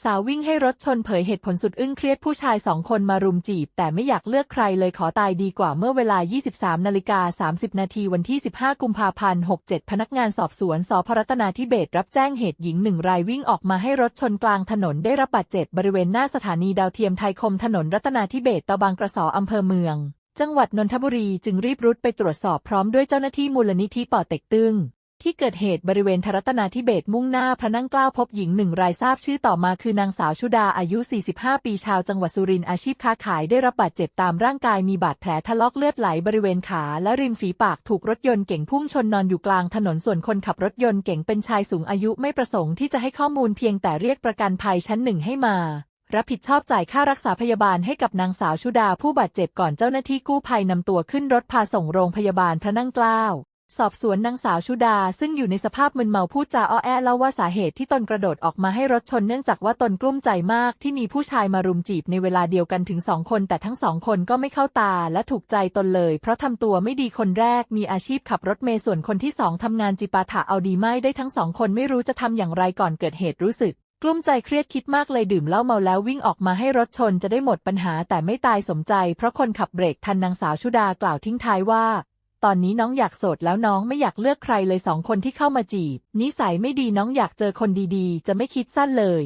สาววิ่งให้รถชนเผยเหตุผลสุดอึ้งเครียดผู้ชายสองคนมารุมจีบ แต่ไม่อยากเลือกใครเลยขอตายดีกว่าเมื่อเวลา 23 นาฬิกา 30 นาทีวันที่ 15 กุมภาพันธ์ 67 พนักงานสอบสวนสพรัตนาธิเบศรับแจ้งเหตุหญิงหนึ่งรายวิ่งออกมาให้รถชนกลางถนนได้รับบาดเจ็บบริเวณหน้าสถานีดาวเทียมไทยคมถนนรัตนาธิเบศตะบางกระสออำเภอเมือง จังหวัดนนทบุรีจึงรีบรุดไปตรวจสอบพร้อมด้วยเจ้าหน้าที่มูลนิธิป่อเต็กตึง ที่เกิดเหตุบริเวณทรัตนาธิเบศมุ่งหน้าพระนั่งเกล้าพบหญิงหนึ่งรายทราบชื่อต่อมาคือนางสาวชุดาอายุ 45 ปีชาวจังหวัดสุรินทร์อาชีพค้าขายได้รับบาดเจ็บตามร่างกายมีบาดแผลทะลอกเลือดไหลบริเวณขาและริมฝีปากถูกรถยนต์เก๋งพุ่งชนนอนอยู่กลางถนนส่วนคนขับรถยนต์เก๋งเป็นชายสูงอายุไม่ประสงค์ที่จะให้ข้อมูลเพียงแต่เรียกประกันภัยชั้นหนึ่งให้มารับผิดชอบจ่ายค่ารักษาพยาบาลให้กับนางสาวชุดาผู้บาดเจ็บก่อนเจ้าหน้าที่กู้ภัยนำตัวขึ้นรถพาส่งโรงพยาบาลพระนั่งเกล้า สอบสวนนางสาวชุดาซึ่งอยู่ในสภาพมึนเมาพูดจาอ้อแอเล่าว่าสาเหตุที่ตนกระโดดออกมาให้รถชนเนื่องจากว่าตนกลุ้มใจมากที่มีผู้ชายมารุมจีบในเวลาเดียวกันถึงสองคน แต่ทั้งสองคนก็ไม่เข้าตาและถูกใจตนเลย เพราะทำตัวไม่ดีคนแรกมีอาชีพขับรถเมล์ส่วนคนที่สองทำงานจิปาถะเอาดีไม่ได้ทั้งสองคนไม่รู้จะทำอย่างไรก่อนเกิดเหตุรู้สึกกลุ้มใจเครียดคิดมากเลยดื่มเหล้าเมาแล้ววิ่งออกมาให้รถชนจะได้หมดปัญหาแต่ไม่ตายสมใจ เพราะคนขับเบรกทันนางสาวชุดากล่าวทิ้งท้ายว่า ตอนนี้น้องอยากโสดแล้วน้องไม่อยากเลือกใครเลยสองคนที่เข้ามาจีบ นิสัยไม่ดีน้องอยากเจอคนดีๆ จะไม่คิดสั้นเลย